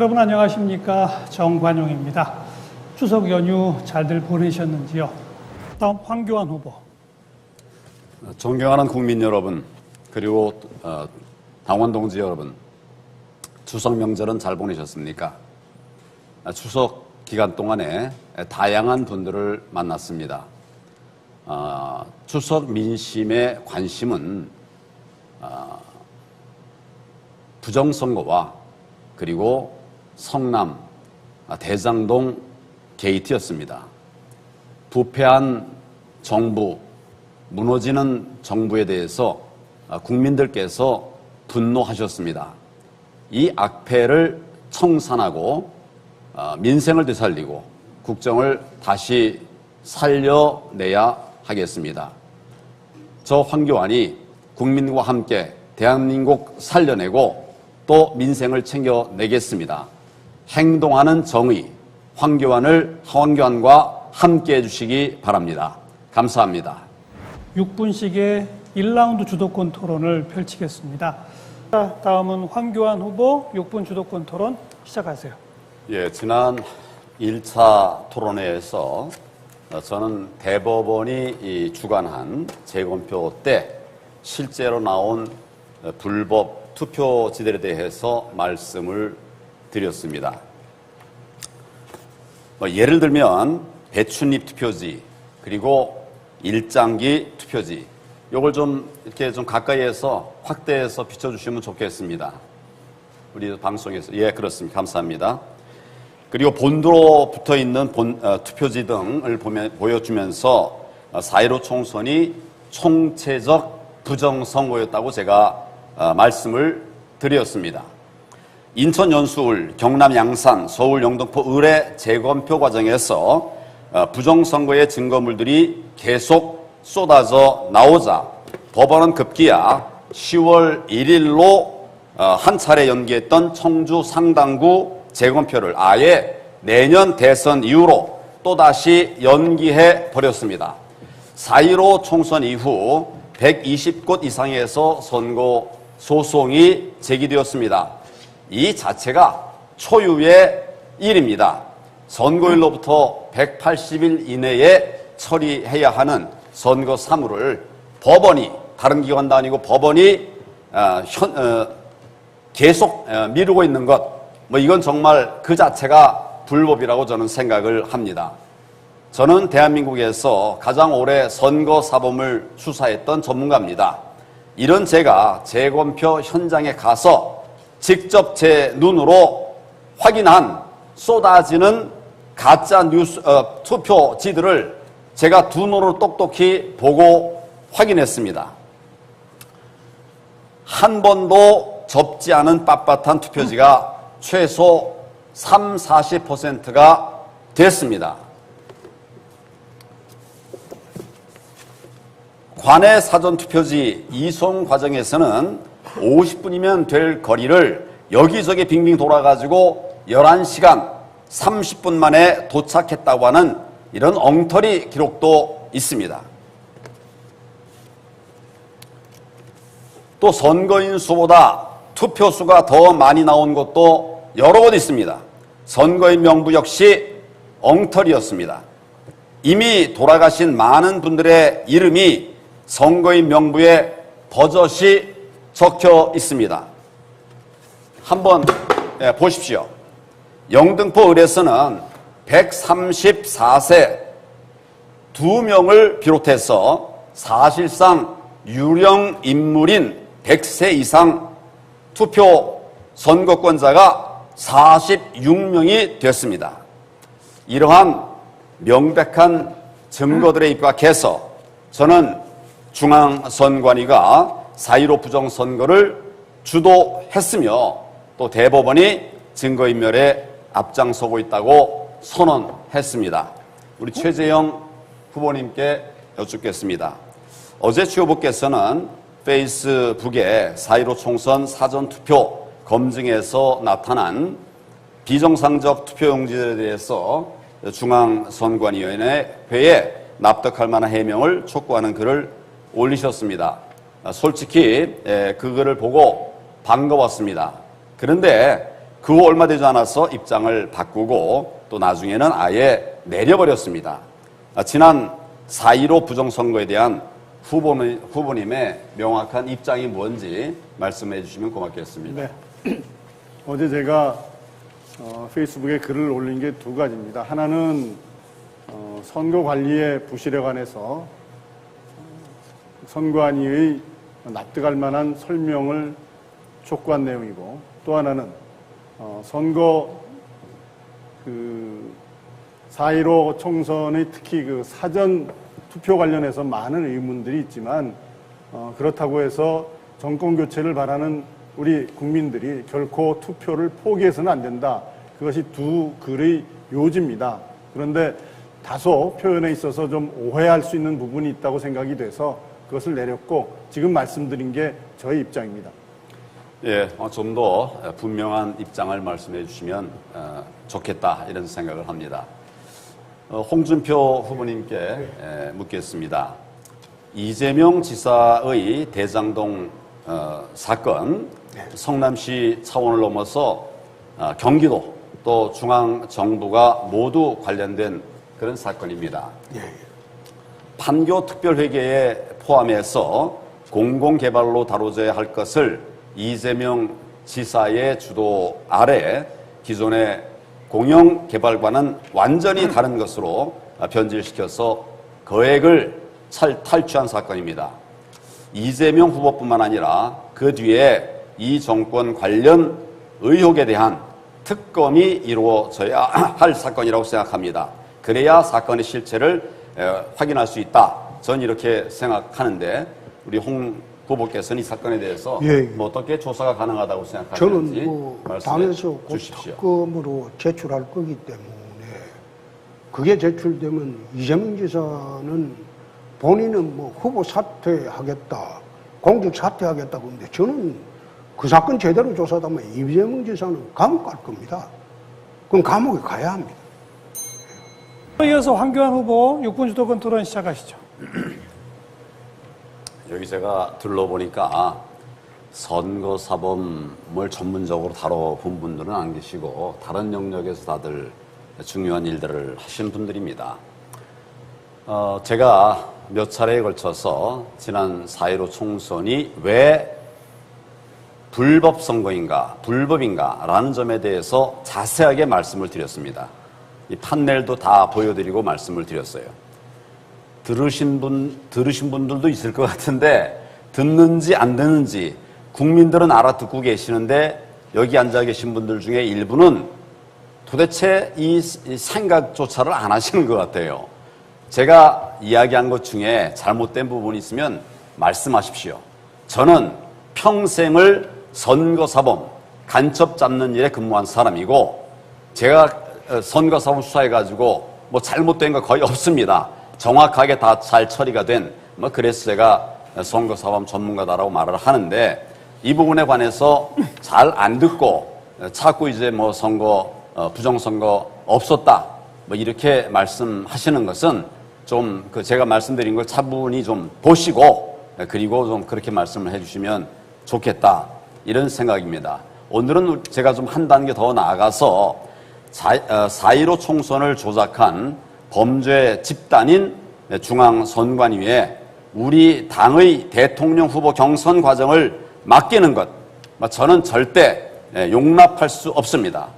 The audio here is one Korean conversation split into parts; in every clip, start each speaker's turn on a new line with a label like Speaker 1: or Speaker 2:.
Speaker 1: 여러분 안녕하십니까 정관용입니다. 추석 연휴 잘들 보내셨는지요? 다음 황교안 후보.
Speaker 2: 존경하는 국민 여러분, 그리고 어, 당원 동지 여러분, 추석 명절은 잘 보내셨습니까? 아, 추석 기간 동안에 다양한 분들을 만났습니다. 아, 추석 민심의 관심은 아, 부정선거와 그리고 성남 아, 대장동 게이트였습니다. 부패한 정부, 무너지는 정부에 대해서 아, 국민들께서 분노하셨습니다. 이 악패를 청산하고 아, 민생을 되살리고 국정을 다시 살려내야 하겠습니다. 저 황교안이 국민과 함께 대한민국 살려내고 또 민생을 챙겨내겠습니다. 행동하는 정의, 황교안을 황교안과 함께 해주시기 바랍니다. 감사합니다.
Speaker 1: 6분씩의 1라운드 주도권 토론을 펼치겠습니다. 자, 다음은 황교안 후보 6분 주도권 토론 시작하세요.
Speaker 2: 예, 지난 1차 토론회에서 저는 대법원이 이 주관한 재검표 때 실제로 나온 불법 투표지들에 대해서 말씀을 드렸습니다. 뭐 예를 들면 배춧잎 투표지 그리고 일장기 투표지 요걸 좀 이렇게 좀 가까이에서 확대해서 비춰주시면 좋겠습니다. 우리 방송에서 예 그렇습니다. 감사합니다. 그리고 본도로 붙어 있는 본, 어, 투표지 등을 보면, 보여주면서 어, 4.15 총선이 총체적 부정선거였다고 제가 어, 말씀을 드렸습니다. 인천 연수울, 경남 양산, 서울 영등포 의뢰 재검표 과정에서 어, 부정선거의 증거물들이 계속 쏟아져 나오자 법원은 급기야 10월 1일로 어, 한 차례 연기했던 청주 상당구 재검표를 아예 내년 대선 이후로 또다시 연기해 버렸습니다. 4.15 총선 이후 120곳 이상에서 선거 소송이 제기되었습니다. 이 자체가 초유의 일입니다. 선거일로부터 180일 이내에 처리해야 하는 선거 사무를 법원이 다른 기관도 아니고 법원이 어, 현, 어, 계속 어, 미루고 있는 것, 뭐 이건 정말 그 자체가 불법이라고 저는 생각을 합니다. 저는 대한민국에서 가장 오래 선거 사범을 수사했던 전문가입니다. 이런 제가 재검표 현장에 가서 직접 제 눈으로 확인한 쏟아지는 가짜 뉴스 어, 투표지들을 제가 두 눈으로 똑똑히 보고 확인했습니다. 한 번도 접지 않은 빳빳한 투표지가 최소 3, 40%가 됐습니다. 관내 사전 투표지 이송 과정에서는 50분이면 될 거리를 여기저기 빙빙 돌아가지고 11시간 30분 만에 도착했다고 하는 이런 엉터리 기록도 있습니다. 또 선거인 수보다 투표수가 더 많이 나온 곳도 여러 곳 있습니다. 선거인 명부 역시 엉터리였습니다. 이미 돌아가신 많은 분들의 이름이 선거인 명부에 버젓이 적혀 있습니다. 한번 예, 보십시오. 영등포 을에서는 134세 두 명을 비롯해서 사실상 유령 인물인 100세 이상 투표 선거권자가 46명이 됐습니다. 이러한 명백한 증거들에 입각해서 저는 중앙선관위가 4.15 부정선거를 주도했으며 또 대법원이 증거인멸에 앞장서고 있다고 선언했습니다. 우리 최재형 후보님께 여쭙겠습니다. 어제 최 후보께서는 페이스북에 4.15 총선 사전투표 검증에서 나타난 비정상적 투표용지들에 대해서 중앙선관위원회에 납득할 만한 해명을 촉구하는 글을 올리셨습니다. 솔직히 그 글을 보고 반가웠습니다. 그런데 그 후 얼마 되지 않아서 입장을 바꾸고 또 나중에는 아예 내려버렸습니다. 아, 지난 4.15 부정선거에 대한 후보님, 후보님의 명확한 입장이 뭔지 말씀해 주시면 고맙겠습니다.
Speaker 3: 네. 어제 제가 어, 페이스북에 글을 올린 게 두 가지입니다. 하나는 어, 선거 관리의 부실에 관해서 어, 선관위의 납득할 만한 설명을 촉구한 내용이고 또 하나는 어, 선거 그 4.15 총선의 특히 그 사전 투표 관련해서 많은 의문들이 있지만 어, 그렇다고 해서 정권 교체를 바라는 우리 국민들이 결코 투표를 포기해서는 안 된다. 그것이 두 글의 요지입니다. 그런데 다소 표현에 있어서 좀 오해할 수 있는 부분이 있다고 생각이 돼서 그것을 내렸고 지금 말씀드린 게 저의 입장입니다.
Speaker 2: 예, 좀 더 분명한 입장을 말씀해 주시면 어, 좋겠다 이런 생각을 합니다. 어, 홍준표 후보님께 에, 묻겠습니다. 이재명 지사의 대장동 어, 사건, 성남시 차원을 넘어서 어, 경기도 또 중앙 정부가 모두 관련된 그런 사건입니다. 판교 특별회계에 포함해서 공공개발로 다뤄져야 할 것을 이재명 지사의 주도 아래 기존의 공영개발과는 완전히 다른 것으로 변질시켜서 거액을 찰- 탈취한 사건입니다. 이재명 후보뿐만 아니라 그 뒤에 이 정권 관련 의혹에 대한 특검이 이루어져야 할 사건이라고 생각합니다. 그래야 사건의 실체를 에, 확인할 수 있다. 전 이렇게 생각하는데 우리 홍 후보께서는 이 사건에 대해서
Speaker 4: 예, 예.
Speaker 2: 뭐 어떻게 조사가 가능하다고 생각하는지
Speaker 4: 저는 뭐 당에서. 특검으로 제출할 거기 때문에 그게 제출되면 이재명 지사는 본인은 뭐 후보 사퇴하겠다, 공직 사퇴하겠다고 하는데 저는 그 사건 제대로 조사하면 이재명 지사는 감옥 갈 겁니다. 그럼 감옥에 가야 합니다.
Speaker 1: 이어서 황교안 후보 6분 주도권 토론 시작하시죠.
Speaker 2: 여기 제가 둘러보니까 선거 사범을 전문적으로 다뤄본 분들은 안 계시고 다른 영역에서 다들 중요한 일들을 하시는 분들입니다. 어, 제가 몇 차례에 걸쳐서 지난 4.15 총선이 왜 불법 선거인가, 불법인가 라는 점에 대해서 자세하게 말씀을 드렸습니다. 이 판넬도 다 보여드리고 말씀을 드렸어요. 들으신 분, 들으신 분들도 있을 것 같은데, 듣는지 안 듣는지, 국민들은 알아듣고 계시는데, 여기 앉아 계신 분들 중에 일부는 도대체 이, 이 생각조차를 안 하시는 것 같아요. 제가 이야기한 것 중에 잘못된 부분이 있으면 말씀하십시오. 저는 평생을 선거사범, 간첩 잡는 일에 근무한 사람이고, 제가 어, 선거사범 수사해가지고 뭐 잘못된 거 거의 없습니다. 정확하게 다 잘 처리가 된, 뭐 그래서 제가 선거사범 전문가다라고 말을 하는데, 이 부분에 관해서 잘 안 듣고, 어, 자꾸 이제 뭐 선거, 어, 부정선거 없었다, 뭐 이렇게 말씀하시는 것은 좀 그 제가 말씀드린 걸 차분히 좀 보시고, 어, 그리고 좀 그렇게 말씀을 해주시면 좋겠다. 이런 생각입니다. 오늘은 제가 좀 한 단계 더 나아가서 4.15 총선을 조작한 범죄 집단인 중앙선관위에 우리 당의 대통령 후보 경선 과정을 맡기는 것, 뭐 저는 절대 예, 용납할 수 없습니다.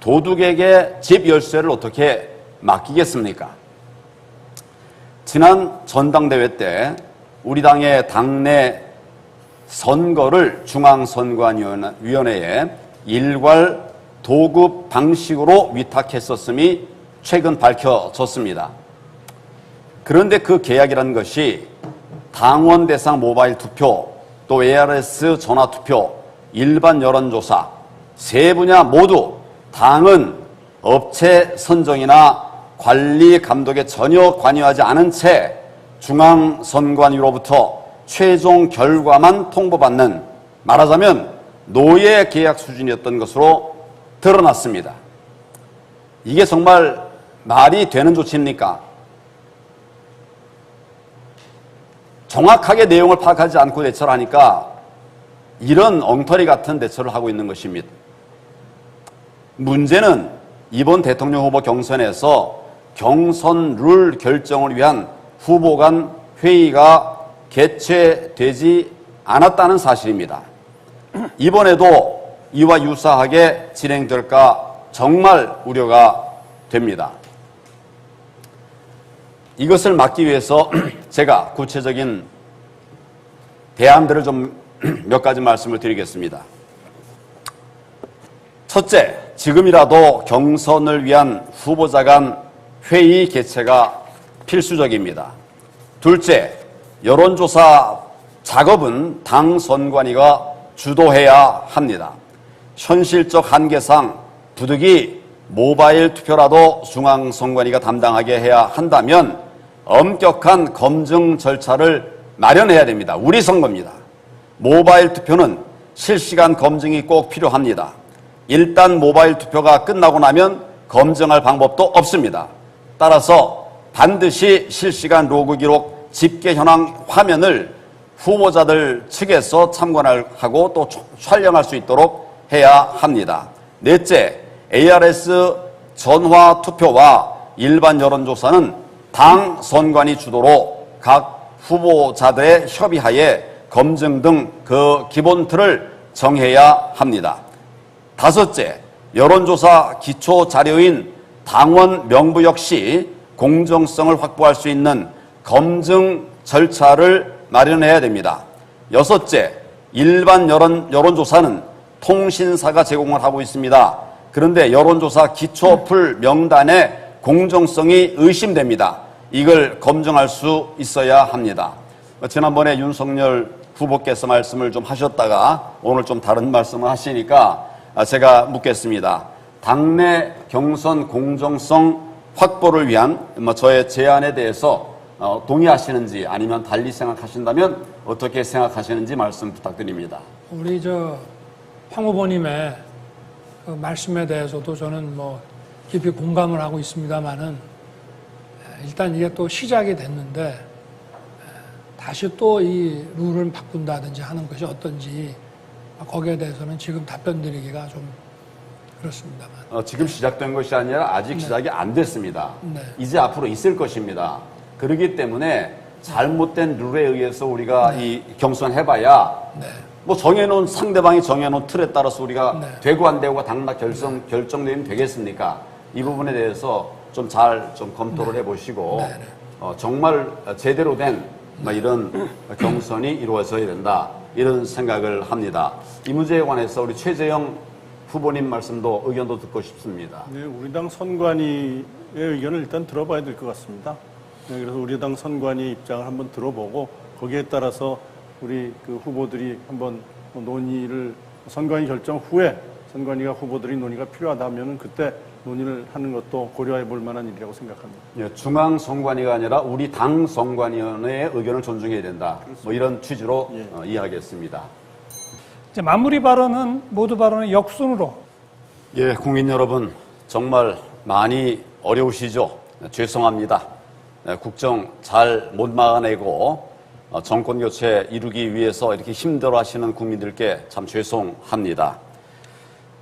Speaker 2: 도둑에게 집 열쇠를 어떻게 맡기겠습니까? 지난 전당대회 때 우리 당의 당내 선거를 중앙선관위원회에 일괄 도급 방식으로 위탁했었음이 최근 밝혀졌습니다. 그런데 그 계약이라는 것이 당원 대상 모바일 투표, 또 ARS 전화 투표, 일반 여론조사 세 분야 모두 당은 업체 선정이나 관리 감독에 전혀 관여하지 않은 채 중앙선관위로부터 최종 결과만 통보받는 말하자면 노예 계약 수준이었던 것으로 드러났습니다. 이게 정말 말이 되는 조치입니까? 정확하게 내용을 파악하지 않고 대처를 하니까 이런 엉터리 같은 대처를 하고 있는 것입니다. 문제는 이번 대통령 후보 경선에서 경선 룰 결정을 위한 후보 간 회의가 개최되지 않았다는 사실입니다. 이번에도 이와 유사하게 진행될까 정말 우려가 됩니다. 이것을 막기 위해서 제가 구체적인 대안들을 좀 몇 가지 말씀을 드리겠습니다. 첫째, 지금이라도 경선을 위한 후보자 간 회의 개최가 필수적입니다. 둘째, 여론조사 작업은 당 선관위가 주도해야 합니다. 현실적 한계상 부득이 모바일 투표라도 중앙선관위가 담당하게 해야 한다면 엄격한 검증 절차를 마련해야 됩니다. 우리 선거입니다. 모바일 투표는 실시간 검증이 꼭 필요합니다. 일단 모바일 투표가 끝나고 나면 검증할 방법도 없습니다. 따라서 반드시 실시간 로그 기록 집계 현황 화면을 후보자들 측에서 참관하고 또 촬영할 수 있도록 해야 합니다. 넷째, ARS 전화 투표와 일반 여론조사는 당 선관위 주도로 각 후보자들의 협의하에 검증 등 그 기본 틀을 정해야 합니다. 다섯째, 여론조사 기초 자료인 당원 명부 역시 공정성을 확보할 수 있는 검증 절차를 마련해야 됩니다. 여섯째, 일반 여론, 여론조사는 통신사가 제공을 하고 있습니다. 그런데 여론조사 기초풀 명단의 공정성이 의심됩니다. 이걸 검증할 수 있어야 합니다. 지난번에 윤석열 후보께서 말씀을 좀 하셨다가 오늘 좀 다른 말씀을 하시니까 제가 묻겠습니다. 당내 경선 공정성 확보를 위한 뭐 저의 제안에 대해서 어, 동의하시는지 아니면 달리 생각하신다면 어떻게 생각하시는지 말씀 부탁드립니다.
Speaker 5: 우리 저 황 후보님의 그 말씀에 대해서도 저는 뭐 깊이 공감을 하고 있습니다만은 일단 이게 또 시작이 됐는데 다시 또 이 룰을 바꾼다든지 하는 것이 어떤지 거기에 대해서는 지금 답변 드리기가 좀 그렇습니다만.
Speaker 2: 어, 지금 시작된 것이 아니라 아직 시작이 안 됐습니다.
Speaker 5: 네.
Speaker 2: 이제 앞으로 있을 것입니다. 그렇기 때문에 잘못된 룰에 의해서 우리가 이 경선 해봐야
Speaker 5: 네.
Speaker 2: 뭐 정해놓은 상대방이 정해놓은 틀에 따라서 우리가
Speaker 5: 네.
Speaker 2: 되고 안 되고가 당락 결정 결정되면 되겠습니까? 이 부분에 대해서 좀 잘좀 검토를 해보시고
Speaker 5: 네, 네.
Speaker 2: 어, 정말 제대로 된뭐 이런 경선이 이루어져야 된다 이런 생각을 합니다. 이 문제에 관해서 우리 최재형 후보님 말씀도 의견도 듣고 싶습니다.
Speaker 3: 네, 우리 당 선관위의 의견을 일단 들어봐야 될 것 같습니다. 네, 그래서 우리 당 선관위 입장을 한번 들어보고 거기에 따라서 우리 그 후보들이 한번 논의를 선관위 결정 후에 선관위가 후보들이 논의가 필요하다면은 그때 논의를 하는 것도 고려해 볼 만한 일이라고 생각합니다.
Speaker 2: 예, 중앙 선관위가 아니라 우리 당 선관위원회의 의견을 존중해야 된다. 뭐 이런 취지로
Speaker 3: 예.
Speaker 2: 어, 이야기했습니다.
Speaker 1: 이제 마무리 발언은 모두 발언의 역순으로
Speaker 2: 예, 국민 여러분 정말 많이 어려우시죠? 네, 죄송합니다. 네, 국정 잘 못 막아내고 어, 정권 교체 이루기 위해서 이렇게 힘들어 하시는 국민들께 참 죄송합니다.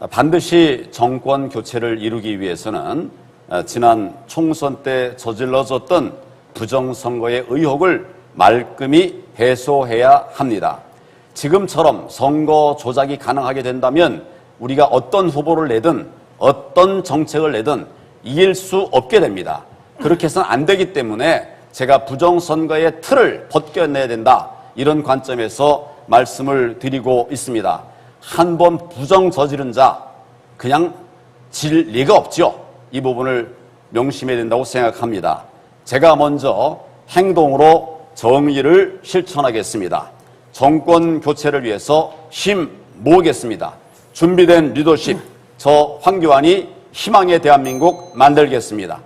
Speaker 2: 어, 반드시 정권 교체를 이루기 위해서는 어, 지난 총선 때 저질러졌던 부정선거의 의혹을 말끔히 해소해야 합니다. 지금처럼 선거 조작이 가능하게 된다면 우리가 어떤 후보를 내든 어떤 정책을 내든 이길 수 없게 됩니다. 그렇게 해서는 안 되기 때문에 제가 부정선거의 틀을 벗겨내야 된다. 이런 관점에서 말씀을 드리고 있습니다. 한 번 부정 저지른 자, 그냥 질 리가 없죠. 이 부분을 명심해야 된다고 생각합니다. 제가 먼저 행동으로 정의를 실천하겠습니다. 정권 교체를 위해서 힘 모으겠습니다. 준비된 리더십, 저 황교안이 희망의 대한민국 만들겠습니다.